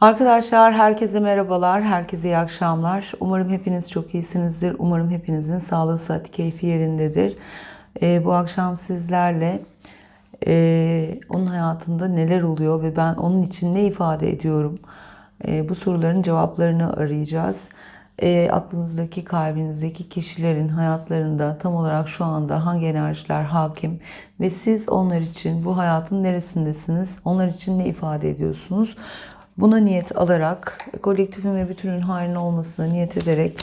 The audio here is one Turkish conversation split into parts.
Arkadaşlar herkese merhabalar, herkese iyi akşamlar. Umarım hepiniz çok iyisinizdir. Umarım hepinizin sağlığı, sıhhati, keyfi yerindedir. Ee, bu akşam sizlerle e, onun hayatında neler oluyor ve ben onun için ne ifade ediyorum? E, bu soruların cevaplarını arayacağız. E, aklınızdaki, kalbinizdeki kişilerin hayatlarında tam olarak şu anda hangi enerjiler hakim ve siz onlar için bu hayatın neresindesiniz? Onlar için ne ifade ediyorsunuz? Buna niyet alarak, kolektifin ve bütünün hayrına olmasına niyet ederek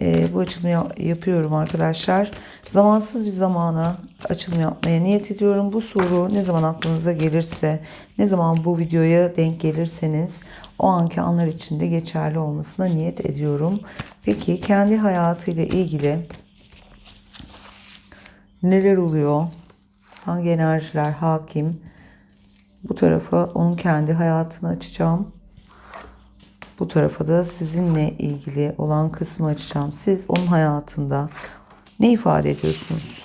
e, bu açılımı ya- yapıyorum arkadaşlar. Zamansız bir zamana açılım yapmaya niyet ediyorum. Bu soru ne zaman aklınıza gelirse, ne zaman bu videoya denk gelirseniz o anki anlar içinde geçerli olmasına niyet ediyorum. Peki kendi hayatıyla ilgili neler oluyor? Hangi enerjiler hakim? Bu tarafa onun kendi hayatını açacağım. Bu tarafa da sizinle ilgili olan kısmı açacağım. Siz onun hayatında ne ifade ediyorsunuz?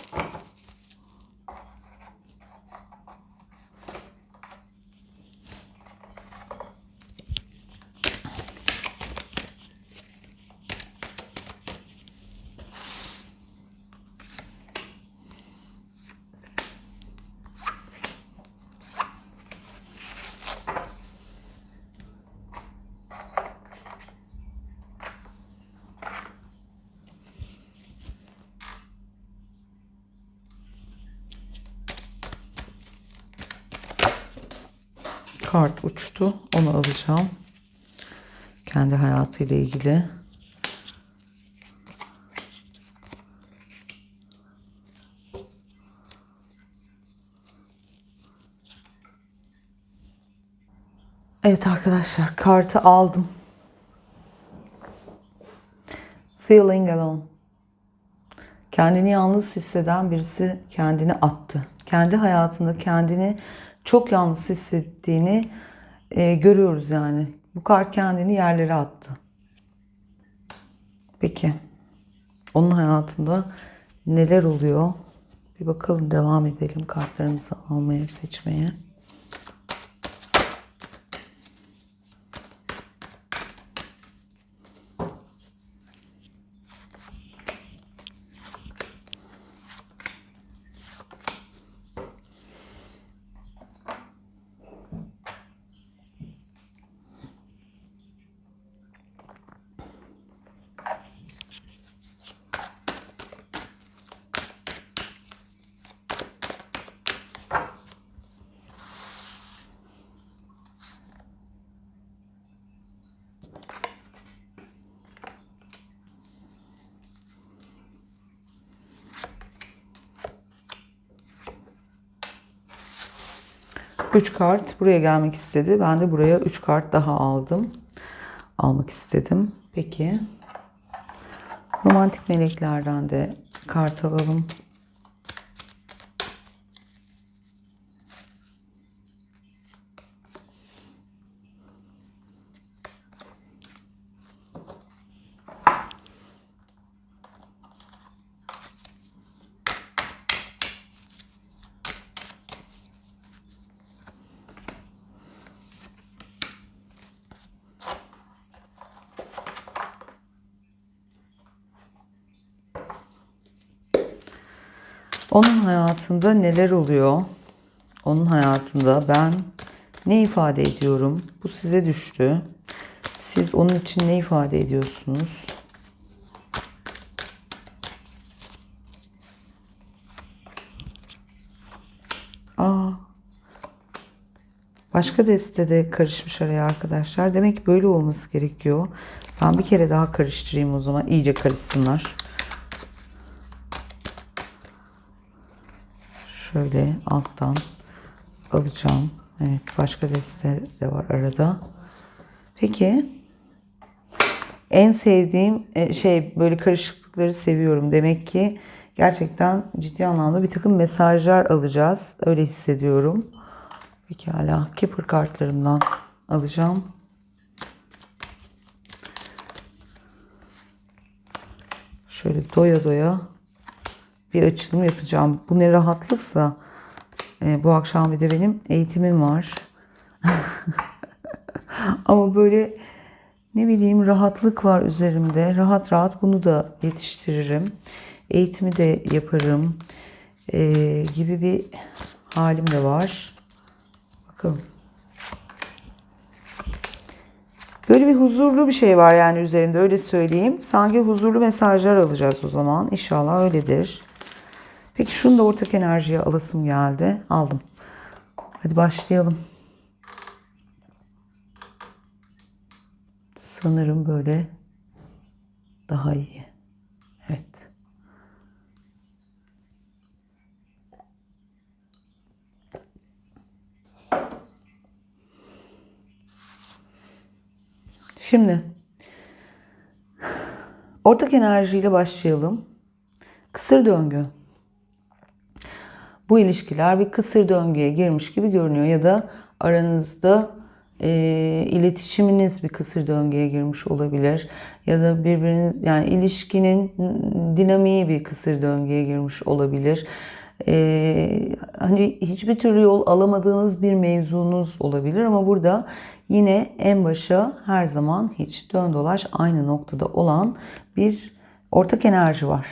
Kart uçtu. Onu alacağım. Kendi hayatıyla ilgili. Evet arkadaşlar kartı aldım. Feeling alone. Kendini yalnız hisseden birisi kendini attı. Kendi hayatında kendini çok yalnız hissettiğini e, görüyoruz yani. Bu kart kendini yerlere attı. Peki. Onun hayatında neler oluyor? Bir bakalım devam edelim kartlarımızı almaya, seçmeye. Üç kart buraya gelmek istedi. Ben de buraya üç kart daha aldım. Almak istedim. Peki. Romantik meleklerden de kart alalım. Onun hayatında neler oluyor? Onun hayatında ben ne ifade ediyorum? Bu size düştü. Siz onun için ne ifade ediyorsunuz? Aa, başka deste de karışmış araya arkadaşlar. Demek ki böyle olması gerekiyor. Ben bir kere daha karıştırayım o zaman. iyice karışsınlar. Şöyle alttan alacağım. Evet başka deste de var arada. Peki en sevdiğim e, şey böyle karışıklıkları seviyorum. Demek ki gerçekten ciddi anlamda bir takım mesajlar alacağız. Öyle hissediyorum. Pekala Keeper kartlarımdan alacağım. Şöyle doya doya bir açılım yapacağım. Bu ne rahatlıksa e, bu akşam bir de benim eğitimim var. Ama böyle ne bileyim rahatlık var üzerimde. Rahat rahat bunu da yetiştiririm. Eğitimi de yaparım. Ee, gibi bir halim de var. Bakalım. Böyle bir huzurlu bir şey var yani üzerinde öyle söyleyeyim. Sanki huzurlu mesajlar alacağız o zaman. İnşallah öyledir. Peki şunu da ortak enerjiye alasım geldi. Aldım. Hadi başlayalım. Sanırım böyle daha iyi. Evet. Şimdi ortak enerjiyle başlayalım. Kısır döngü. Bu ilişkiler bir kısır döngüye girmiş gibi görünüyor ya da aranızda e, iletişiminiz bir kısır döngüye girmiş olabilir ya da birbiriniz yani ilişkinin dinamiği bir kısır döngüye girmiş olabilir. E, hani hiçbir türlü yol alamadığınız bir mevzunuz olabilir ama burada yine en başa her zaman hiç dön dolaş aynı noktada olan bir ortak enerji var.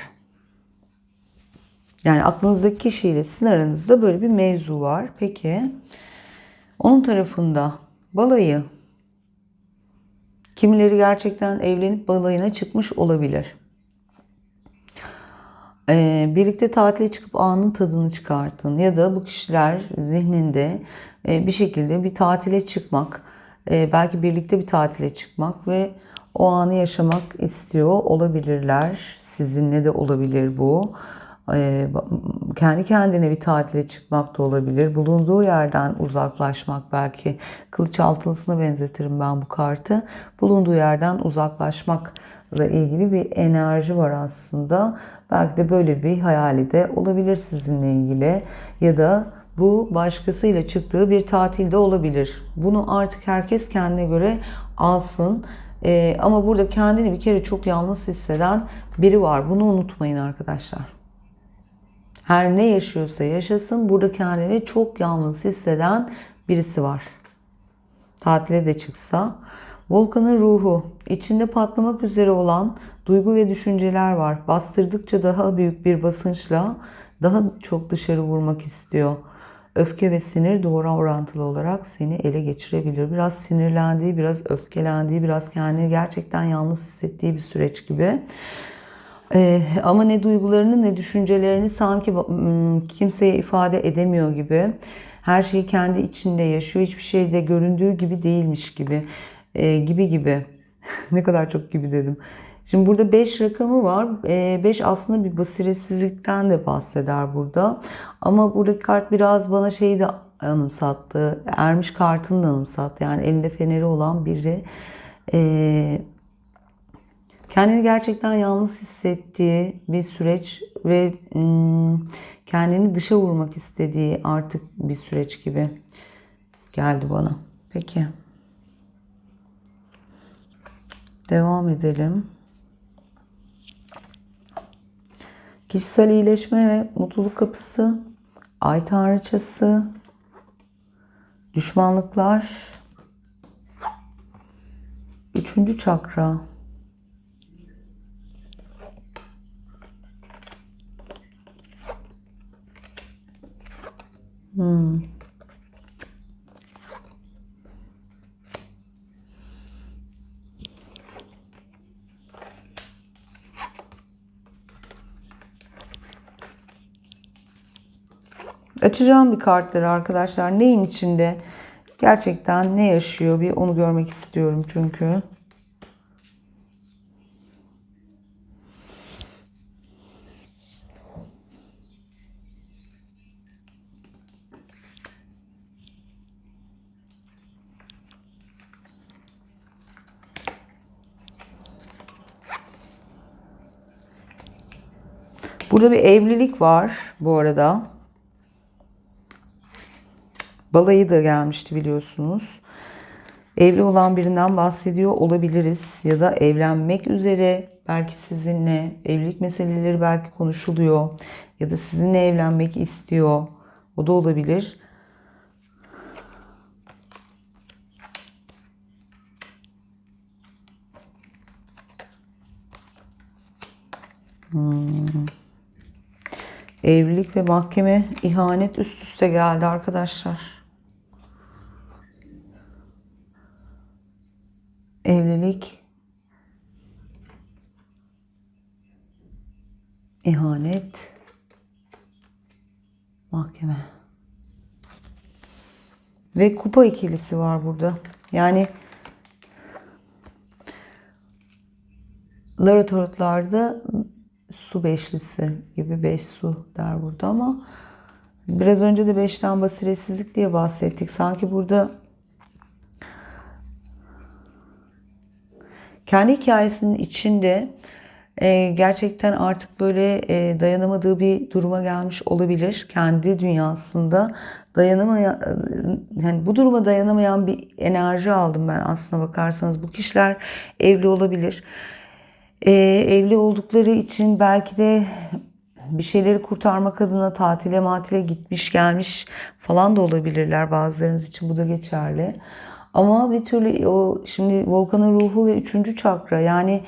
Yani aklınızdaki kişiyle sizin aranızda böyle bir mevzu var. Peki onun tarafında balayı kimileri gerçekten evlenip balayına çıkmış olabilir. Ee, birlikte tatile çıkıp anın tadını çıkartın ya da bu kişiler zihninde e, bir şekilde bir tatile çıkmak, e, belki birlikte bir tatile çıkmak ve o anı yaşamak istiyor olabilirler. Sizinle de olabilir bu. Ee, kendi kendine bir tatile çıkmak da olabilir. Bulunduğu yerden uzaklaşmak belki. Kılıç altılısına benzetirim ben bu kartı. Bulunduğu yerden uzaklaşmakla ilgili bir enerji var aslında. Belki de böyle bir hayali de olabilir sizinle ilgili. Ya da bu başkasıyla çıktığı bir tatilde olabilir. Bunu artık herkes kendine göre alsın. Ee, ama burada kendini bir kere çok yalnız hisseden biri var. Bunu unutmayın arkadaşlar. Her ne yaşıyorsa yaşasın burada kendini çok yalnız hisseden birisi var. Tatile de çıksa. Volkan'ın ruhu, içinde patlamak üzere olan duygu ve düşünceler var. Bastırdıkça daha büyük bir basınçla daha çok dışarı vurmak istiyor. Öfke ve sinir doğru orantılı olarak seni ele geçirebilir. Biraz sinirlendiği, biraz öfkelendiği, biraz kendini gerçekten yalnız hissettiği bir süreç gibi. Ee, ama ne duygularını ne düşüncelerini sanki kimseye ifade edemiyor gibi. Her şeyi kendi içinde yaşıyor. Hiçbir şey de göründüğü gibi değilmiş gibi. Ee, gibi gibi. ne kadar çok gibi dedim. Şimdi burada 5 rakamı var. 5 ee, aslında bir basiretsizlikten de bahseder burada. Ama buradaki kart biraz bana şeyi de anımsattı. Ermiş kartını da anımsattı. Yani elinde feneri olan biri. Ee, kendini gerçekten yalnız hissettiği bir süreç ve kendini dışa vurmak istediği artık bir süreç gibi geldi bana. Peki. Devam edelim. Kişisel iyileşme ve mutluluk kapısı, ay tanrıçası, düşmanlıklar, üçüncü çakra, Hmm. Açacağım bir kartları arkadaşlar. Neyin içinde? Gerçekten ne yaşıyor bir onu görmek istiyorum çünkü. Burada bir evlilik var bu arada. Balayı da gelmişti biliyorsunuz. Evli olan birinden bahsediyor olabiliriz ya da evlenmek üzere belki sizinle evlilik meseleleri belki konuşuluyor ya da sizinle evlenmek istiyor. O da olabilir. Hmm. Evlilik ve mahkeme ihanet üst üste geldi arkadaşlar. Evlilik ihanet mahkeme ve kupa ikilisi var burada. Yani Lara tarotlarda su beşlisi gibi beş su der burada ama biraz önce de beşten basiretsizlik diye bahsettik. Sanki burada kendi hikayesinin içinde e, gerçekten artık böyle e, dayanamadığı bir duruma gelmiş olabilir. Kendi dünyasında dayanamayan yani bu duruma dayanamayan bir enerji aldım ben aslına bakarsanız. Bu kişiler evli olabilir. E, evli oldukları için belki de bir şeyleri kurtarmak adına tatile matile gitmiş gelmiş falan da olabilirler bazılarınız için bu da geçerli. Ama bir türlü o şimdi volkanın ruhu ve üçüncü çakra yani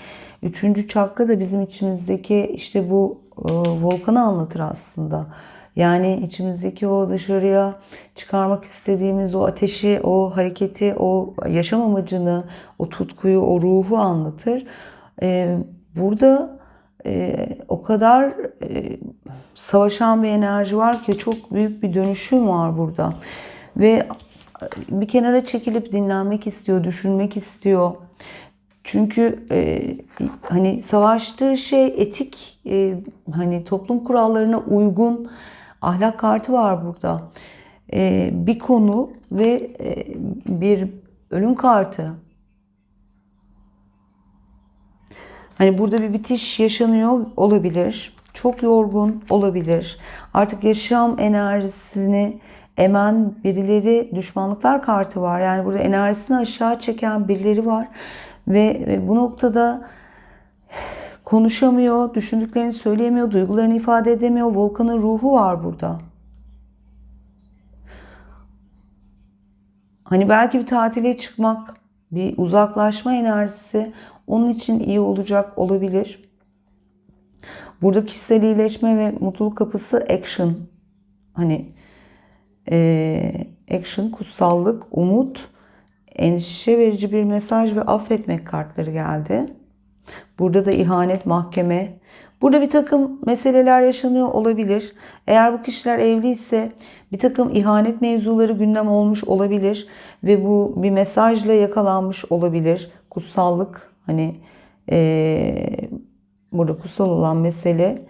üçüncü çakra da bizim içimizdeki işte bu e, volkanı anlatır aslında. Yani içimizdeki o dışarıya çıkarmak istediğimiz o ateşi, o hareketi, o yaşam amacını, o tutkuyu, o ruhu anlatır. Ee, burada e, o kadar e, savaşan bir enerji var ki çok büyük bir dönüşüm var burada. Ve bir kenara çekilip dinlenmek istiyor, düşünmek istiyor. Çünkü e, hani savaştığı şey etik, e, hani toplum kurallarına uygun ahlak kartı var burada. E, bir konu ve e, bir ölüm kartı. Hani burada bir bitiş yaşanıyor olabilir. Çok yorgun olabilir. Artık yaşam enerjisini emen birileri düşmanlıklar kartı var. Yani burada enerjisini aşağı çeken birileri var. Ve bu noktada konuşamıyor, düşündüklerini söyleyemiyor, duygularını ifade edemiyor. Volkan'ın ruhu var burada. Hani belki bir tatile çıkmak, bir uzaklaşma enerjisi onun için iyi olacak olabilir. Burada kişisel iyileşme ve mutluluk kapısı action. Hani e, action, kutsallık, umut, endişe verici bir mesaj ve affetmek kartları geldi. Burada da ihanet, mahkeme. Burada bir takım meseleler yaşanıyor olabilir. Eğer bu kişiler evliyse bir takım ihanet mevzuları gündem olmuş olabilir. Ve bu bir mesajla yakalanmış olabilir. Kutsallık hani ee, burada kutsal olan mesele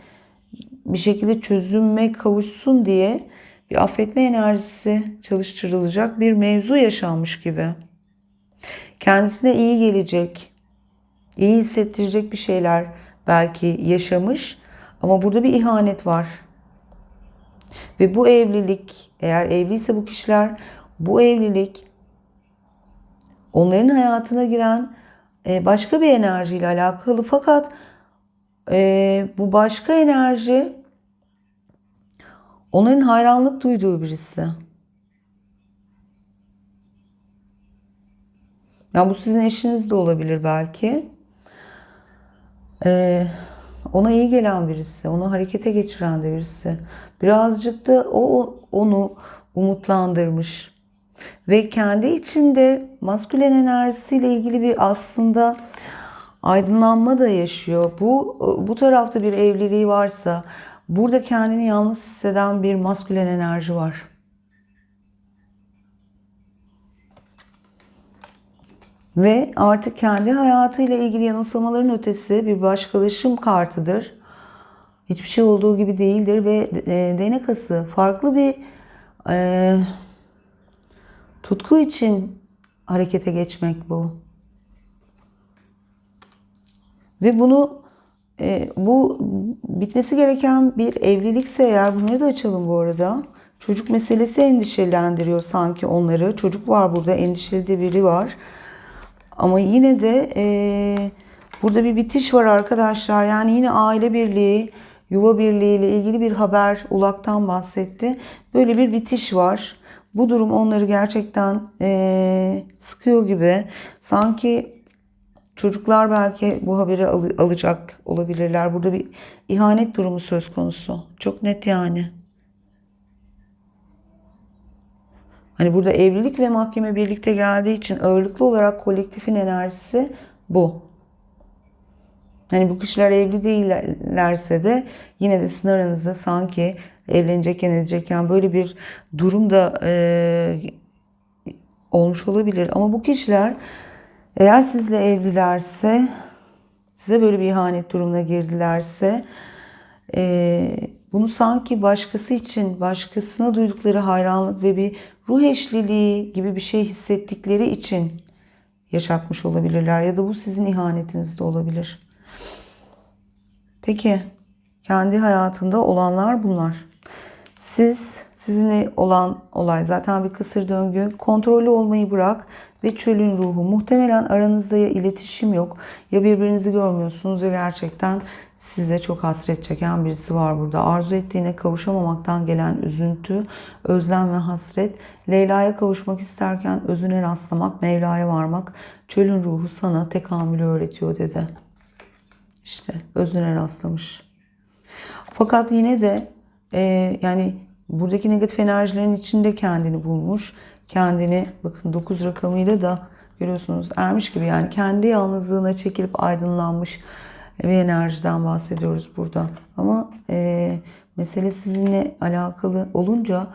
bir şekilde çözüme kavuşsun diye bir affetme enerjisi çalıştırılacak bir mevzu yaşanmış gibi. Kendisine iyi gelecek, iyi hissettirecek bir şeyler belki yaşamış ama burada bir ihanet var. Ve bu evlilik eğer evliyse bu kişiler bu evlilik onların hayatına giren e, başka bir enerjiyle alakalı fakat e, bu başka enerji onların hayranlık duyduğu birisi. Yani bu sizin eşiniz de olabilir belki. Ee, ona iyi gelen birisi, onu harekete geçiren de birisi. Birazcık da o onu umutlandırmış. Ve kendi içinde maskülen enerjisiyle ilgili bir aslında aydınlanma da yaşıyor. Bu bu tarafta bir evliliği varsa burada kendini yalnız hisseden bir maskülen enerji var. Ve artık kendi hayatıyla ilgili yanılsamaların ötesi bir başkalaşım kartıdır. Hiçbir şey olduğu gibi değildir ve e, değnek ası farklı bir e, tutku için harekete geçmek bu. Ve bunu e, bu bitmesi gereken bir evlilikse eğer bunları da açalım bu arada. Çocuk meselesi endişelendiriyor sanki onları. Çocuk var burada endişeli de biri var. Ama yine de e, burada bir bitiş var arkadaşlar. Yani yine aile birliği, yuva birliği ile ilgili bir haber Ulak'tan bahsetti. Böyle bir bitiş var. Bu durum onları gerçekten e, sıkıyor gibi. Sanki Çocuklar belki bu haberi al- alacak olabilirler. Burada bir ihanet durumu söz konusu. Çok net yani. Hani burada evlilik ve mahkeme birlikte geldiği için ağırlıklı olarak kolektifin enerjisi bu. Hani bu kişiler evli değillerse de yine de sizin aranızda sanki evlenecekken edecekken böyle bir durum da e, olmuş olabilir. Ama bu kişiler eğer sizle evlilerse size böyle bir ihanet durumuna girdilerse e, bunu sanki başkası için başkasına duydukları hayranlık ve bir ruh eşliliği gibi bir şey hissettikleri için yaşatmış olabilirler ya da bu sizin ihanetiniz de olabilir. Peki kendi hayatında olanlar bunlar. Siz sizinle olan olay zaten bir kısır döngü. Kontrollü olmayı bırak ve çölün ruhu. Muhtemelen aranızda ya iletişim yok ya birbirinizi görmüyorsunuz ve gerçekten size çok hasret çeken birisi var burada. Arzu ettiğine kavuşamamaktan gelen üzüntü, özlem ve hasret. Leyla'ya kavuşmak isterken özüne rastlamak, Mevla'ya varmak. Çölün ruhu sana tekamülü öğretiyor dedi. İşte özüne rastlamış. Fakat yine de e, yani buradaki negatif enerjilerin içinde kendini bulmuş. Kendini bakın 9 rakamıyla da görüyorsunuz ermiş gibi yani kendi yalnızlığına çekilip aydınlanmış bir enerjiden bahsediyoruz burada. Ama e, mesele sizinle alakalı olunca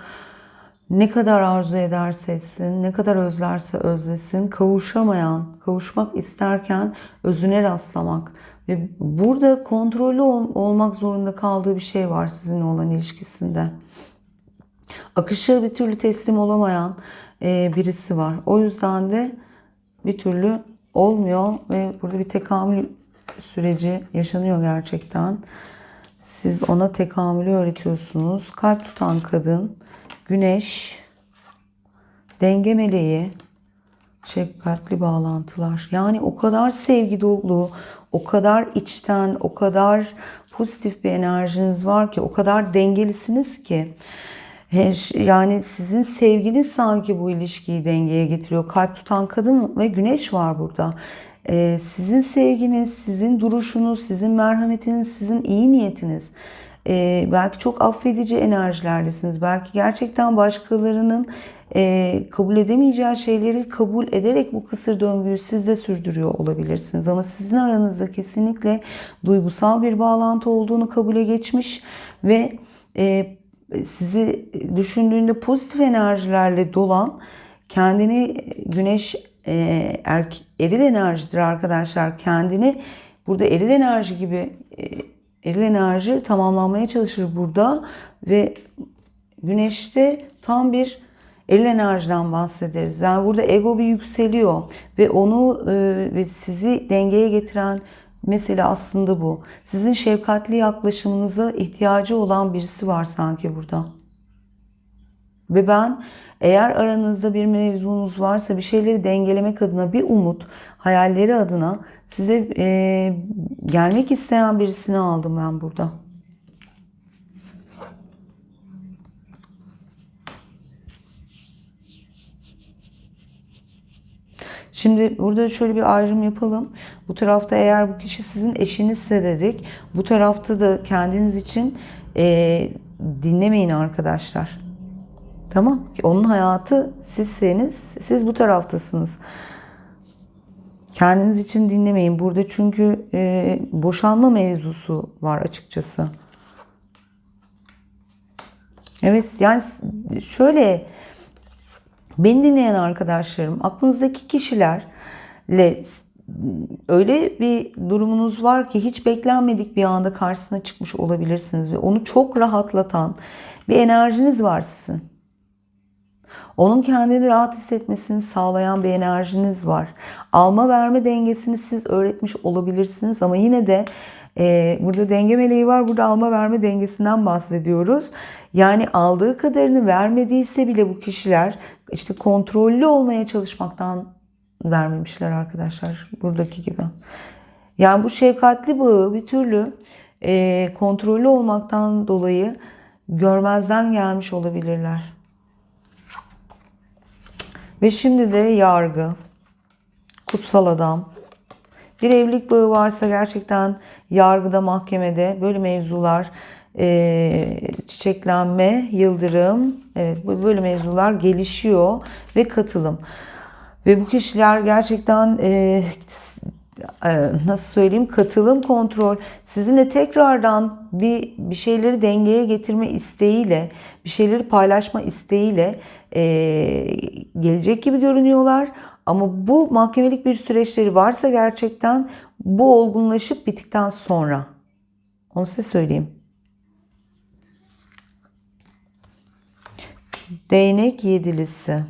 ne kadar arzu ederse etsin, ne kadar özlerse özlesin, kavuşamayan, kavuşmak isterken özüne rastlamak ve burada kontrollü ol- olmak zorunda kaldığı bir şey var sizinle olan ilişkisinde. Akışa bir türlü teslim olamayan e, birisi var. O yüzden de bir türlü olmuyor ve burada bir tekamül süreci yaşanıyor gerçekten. Siz ona tekamülü öğretiyorsunuz. Kalp tutan kadın, güneş, denge meleği, şefkatli bağlantılar. Yani o kadar sevgi dolu, o kadar içten, o kadar pozitif bir enerjiniz var ki, o kadar dengelisiniz ki. He- Yani sizin sevginiz sanki bu ilişkiyi dengeye getiriyor. Kalp tutan kadın ve güneş var burada. Ee, sizin sevginiz, sizin duruşunuz, sizin merhametiniz, sizin iyi niyetiniz. Ee, belki çok affedici enerjilerdesiniz. Belki gerçekten başkalarının e, kabul edemeyeceği şeyleri kabul ederek bu kısır döngüyü siz de sürdürüyor olabilirsiniz. Ama sizin aranızda kesinlikle duygusal bir bağlantı olduğunu kabule geçmiş ve e, sizi düşündüğünde pozitif enerjilerle dolan kendini güneş e, erk, eril enerjidir arkadaşlar. Kendini burada eril enerji gibi e, eril enerji tamamlanmaya çalışır burada ve güneşte tam bir eril enerjiden bahsederiz. Yani burada ego bir yükseliyor ve onu e, ve sizi dengeye getiren mesele aslında bu. Sizin şefkatli yaklaşımınıza ihtiyacı olan birisi var sanki burada. Ve ben eğer aranızda bir mevzunuz varsa bir şeyleri dengelemek adına bir umut, hayalleri adına size e, gelmek isteyen birisini aldım ben burada. Şimdi burada şöyle bir ayrım yapalım. Bu tarafta eğer bu kişi sizin eşinizse dedik. Bu tarafta da kendiniz için e, dinlemeyin arkadaşlar. Tamam. Onun hayatı sizseniz siz bu taraftasınız. Kendiniz için dinlemeyin. Burada çünkü e, boşanma mevzusu var açıkçası. Evet yani şöyle Beni dinleyen arkadaşlarım, aklınızdaki kişilerle öyle bir durumunuz var ki hiç beklenmedik bir anda karşısına çıkmış olabilirsiniz ve onu çok rahatlatan bir enerjiniz var sizin. Onun kendini rahat hissetmesini sağlayan bir enerjiniz var. Alma verme dengesini siz öğretmiş olabilirsiniz ama yine de e, burada denge meleği var. Burada alma verme dengesinden bahsediyoruz. Yani aldığı kadarını vermediyse bile bu kişiler işte kontrollü olmaya çalışmaktan vermemişler arkadaşlar. Buradaki gibi. Yani bu şefkatli bağı bir türlü e, kontrollü olmaktan dolayı görmezden gelmiş olabilirler. Ve şimdi de yargı, kutsal adam Bir evlilik bağı varsa gerçekten yargıda, mahkemede böyle mevzular e, çiçeklenme, yıldırım, evet böyle mevzular gelişiyor ve katılım. Ve bu kişiler gerçekten e, e, nasıl söyleyeyim katılım kontrol sizinle tekrardan bir bir şeyleri dengeye getirme isteğiyle bir şeyleri paylaşma isteğiyle e, gelecek gibi görünüyorlar ama bu mahkemelik bir süreçleri varsa gerçekten bu olgunlaşıp bittikten sonra onu size söyleyeyim. Değnek yedilisi.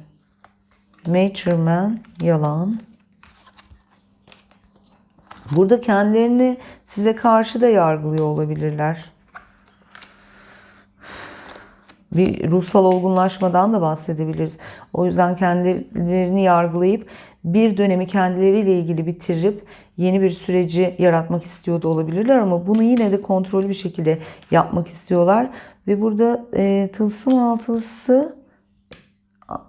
Mature Man yalan. Burada kendilerini size karşı da yargılıyor olabilirler. Bir ruhsal olgunlaşmadan da bahsedebiliriz. O yüzden kendilerini yargılayıp bir dönemi kendileriyle ilgili bitirip yeni bir süreci yaratmak istiyor da olabilirler ama bunu yine de kontrollü bir şekilde yapmak istiyorlar. Ve burada e, tılsım altılısı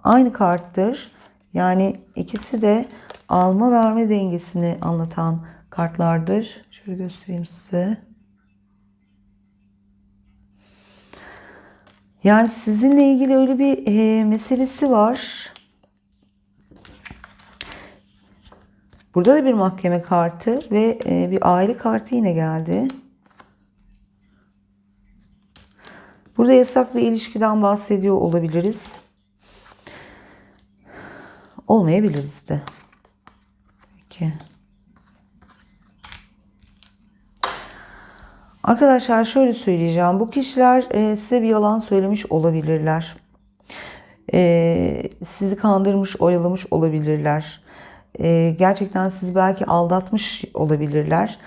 aynı karttır. Yani ikisi de alma verme dengesini anlatan kartlardır. Şöyle göstereyim size. Yani sizinle ilgili öyle bir e, meselesi var. Burada da bir mahkeme kartı ve e, bir aile kartı yine geldi. Burada yasak bir ilişkiden bahsediyor olabiliriz. Olmayabiliriz de. Peki. Arkadaşlar şöyle söyleyeceğim. Bu kişiler e, size bir yalan söylemiş olabilirler. E, sizi kandırmış, oyalamış olabilirler. E, gerçekten sizi belki aldatmış olabilirler.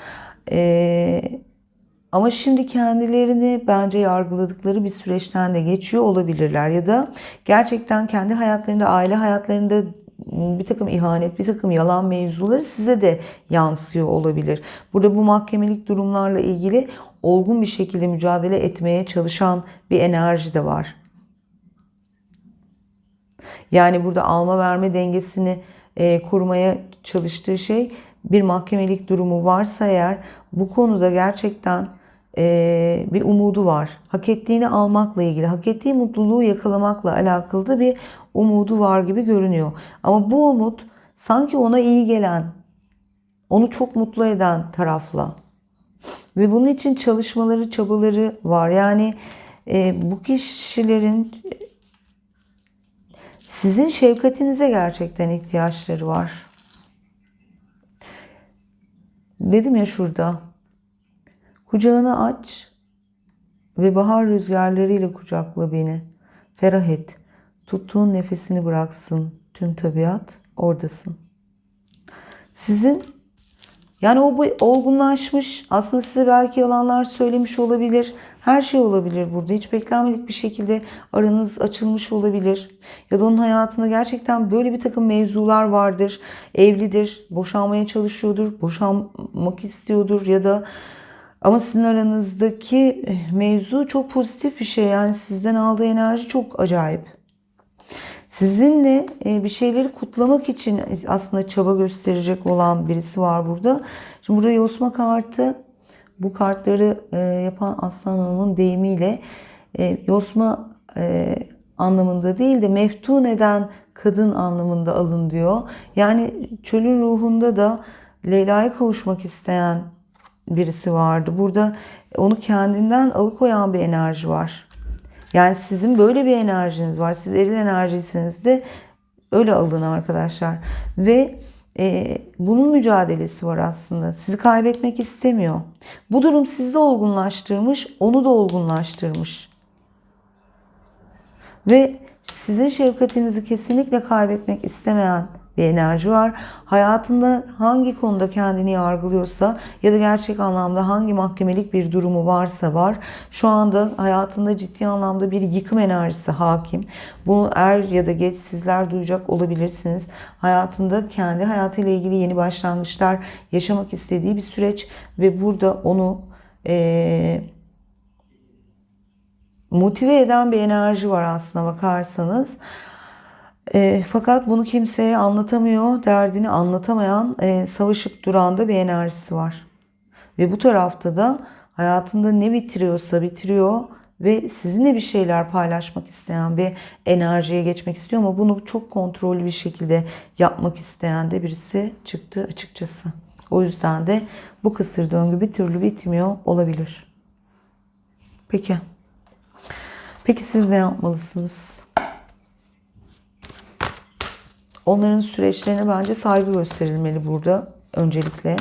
Ama şimdi kendilerini bence yargıladıkları bir süreçten de geçiyor olabilirler. Ya da gerçekten kendi hayatlarında, aile hayatlarında bir takım ihanet, bir takım yalan mevzuları size de yansıyor olabilir. Burada bu mahkemelik durumlarla ilgili olgun bir şekilde mücadele etmeye çalışan bir enerji de var. Yani burada alma verme dengesini e, korumaya çalıştığı şey bir mahkemelik durumu varsa eğer bu konuda gerçekten e, bir umudu var. Hak ettiğini almakla ilgili, hak ettiği mutluluğu yakalamakla alakalı da bir umudu var gibi görünüyor. Ama bu umut sanki ona iyi gelen, onu çok mutlu eden tarafla. Ve bunun için çalışmaları, çabaları var. Yani e, bu kişilerin sizin şefkatinize gerçekten ihtiyaçları var. Dedim ya şurada. Kucağını aç ve bahar rüzgarlarıyla kucakla beni. Ferah et. Tuttuğun nefesini bıraksın. Tüm tabiat oradasın. Sizin yani o bu olgunlaşmış aslında size belki yalanlar söylemiş olabilir. Her şey olabilir burada. Hiç beklenmedik bir şekilde aranız açılmış olabilir. Ya da onun hayatında gerçekten böyle bir takım mevzular vardır. Evlidir, boşanmaya çalışıyordur, boşanmak istiyordur ya da ama sizin aranızdaki mevzu çok pozitif bir şey. Yani sizden aldığı enerji çok acayip. Sizinle e, bir şeyleri kutlamak için aslında çaba gösterecek olan birisi var burada. Şimdi burada yosma kartı bu kartları e, yapan Aslan Hanım'ın deyimiyle e, yosma anlamında değil de meftun eden kadın anlamında alın diyor. Yani çölün ruhunda da Leyla'ya kavuşmak isteyen birisi vardı. Burada onu kendinden alıkoyan bir enerji var. Yani sizin böyle bir enerjiniz var. Siz eril enerjiyseniz de öyle alın arkadaşlar. Ve e, bunun mücadelesi var aslında. Sizi kaybetmek istemiyor. Bu durum sizi olgunlaştırmış, onu da olgunlaştırmış. Ve sizin şefkatinizi kesinlikle kaybetmek istemeyen bir enerji var. Hayatında hangi konuda kendini yargılıyorsa ya da gerçek anlamda hangi mahkemelik bir durumu varsa var. Şu anda hayatında ciddi anlamda bir yıkım enerjisi hakim. Bunu er ya da geç sizler duyacak olabilirsiniz. Hayatında kendi hayatıyla ilgili yeni başlangıçlar yaşamak istediği bir süreç ve burada onu ee, motive eden bir enerji var aslına bakarsanız. E, fakat bunu kimseye anlatamıyor, derdini anlatamayan, e, savaşıp duran da bir enerjisi var. Ve bu tarafta da hayatında ne bitiriyorsa bitiriyor ve sizinle bir şeyler paylaşmak isteyen bir enerjiye geçmek istiyor ama bunu çok kontrollü bir şekilde yapmak isteyen de birisi çıktı açıkçası. O yüzden de bu kısır döngü bir türlü bitmiyor olabilir. Peki. Peki siz ne yapmalısınız? Onların süreçlerine bence saygı gösterilmeli burada öncelikle.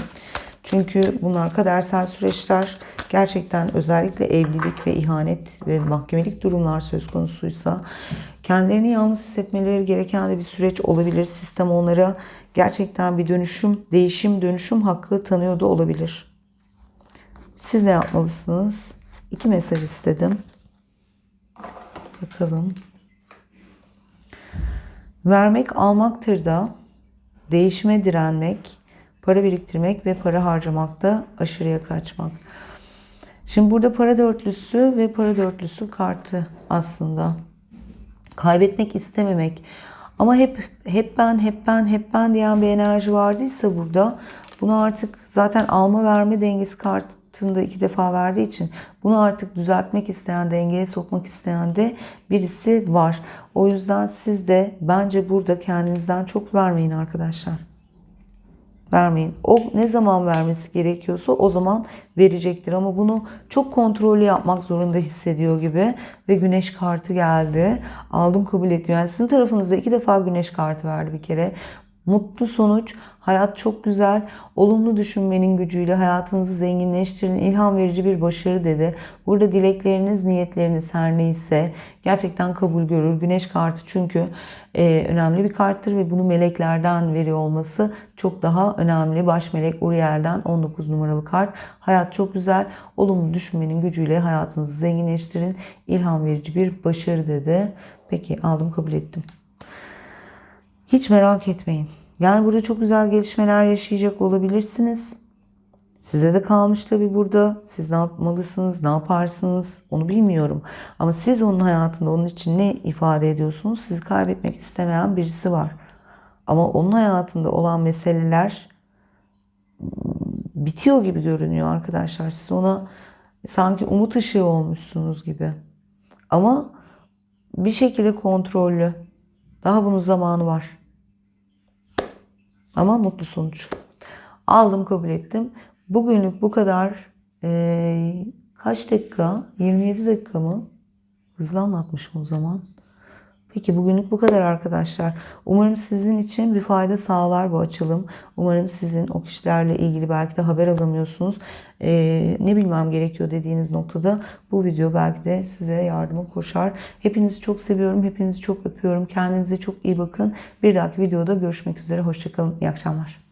Çünkü bunlar kadersel süreçler. Gerçekten özellikle evlilik ve ihanet ve mahkemelik durumlar söz konusuysa kendilerini yalnız hissetmeleri gereken de bir süreç olabilir. Sistem onlara gerçekten bir dönüşüm, değişim, dönüşüm hakkı tanıyor da olabilir. Siz ne yapmalısınız? İki mesaj istedim. Bakalım. Vermek almaktır da değişime direnmek, para biriktirmek ve para harcamakta aşırıya kaçmak. Şimdi burada para dörtlüsü ve para dörtlüsü kartı aslında. Kaybetmek istememek. Ama hep hep ben, hep ben, hep ben diyen bir enerji vardıysa burada bunu artık zaten alma verme dengesi kartında iki defa verdiği için bunu artık düzeltmek isteyen, dengeye sokmak isteyen de birisi var. O yüzden siz de bence burada kendinizden çok vermeyin arkadaşlar vermeyin. O ne zaman vermesi gerekiyorsa o zaman verecektir. Ama bunu çok kontrollü yapmak zorunda hissediyor gibi. Ve güneş kartı geldi. Aldım kabul ettim. Yani sizin tarafınızda iki defa güneş kartı verdi bir kere. Mutlu sonuç, hayat çok güzel, olumlu düşünmenin gücüyle hayatınızı zenginleştirin, ilham verici bir başarı dedi. Burada dilekleriniz, niyetleriniz her neyse gerçekten kabul görür. Güneş kartı çünkü e, önemli bir karttır ve bunu meleklerden veriyor olması çok daha önemli. Baş melek Uriel'den 19 numaralı kart. Hayat çok güzel, olumlu düşünmenin gücüyle hayatınızı zenginleştirin, ilham verici bir başarı dedi. Peki aldım kabul ettim. Hiç merak etmeyin. Yani burada çok güzel gelişmeler yaşayacak olabilirsiniz. Size de kalmış tabii burada. Siz ne yapmalısınız, ne yaparsınız onu bilmiyorum. Ama siz onun hayatında onun için ne ifade ediyorsunuz? Sizi kaybetmek istemeyen birisi var. Ama onun hayatında olan meseleler bitiyor gibi görünüyor arkadaşlar. Siz ona sanki umut ışığı olmuşsunuz gibi. Ama bir şekilde kontrollü. Daha bunun zamanı var. Ama mutlu sonuç. Aldım kabul ettim. Bugünlük bu kadar. Ee, kaç dakika? 27 dakika mı? Hızlı anlatmışım o zaman. Peki bugünlük bu kadar arkadaşlar. Umarım sizin için bir fayda sağlar bu açılım. Umarım sizin o kişilerle ilgili belki de haber alamıyorsunuz. Ee, ne bilmem gerekiyor dediğiniz noktada bu video belki de size yardıma koşar. Hepinizi çok seviyorum. Hepinizi çok öpüyorum. Kendinize çok iyi bakın. Bir dahaki videoda görüşmek üzere. Hoşçakalın. İyi akşamlar.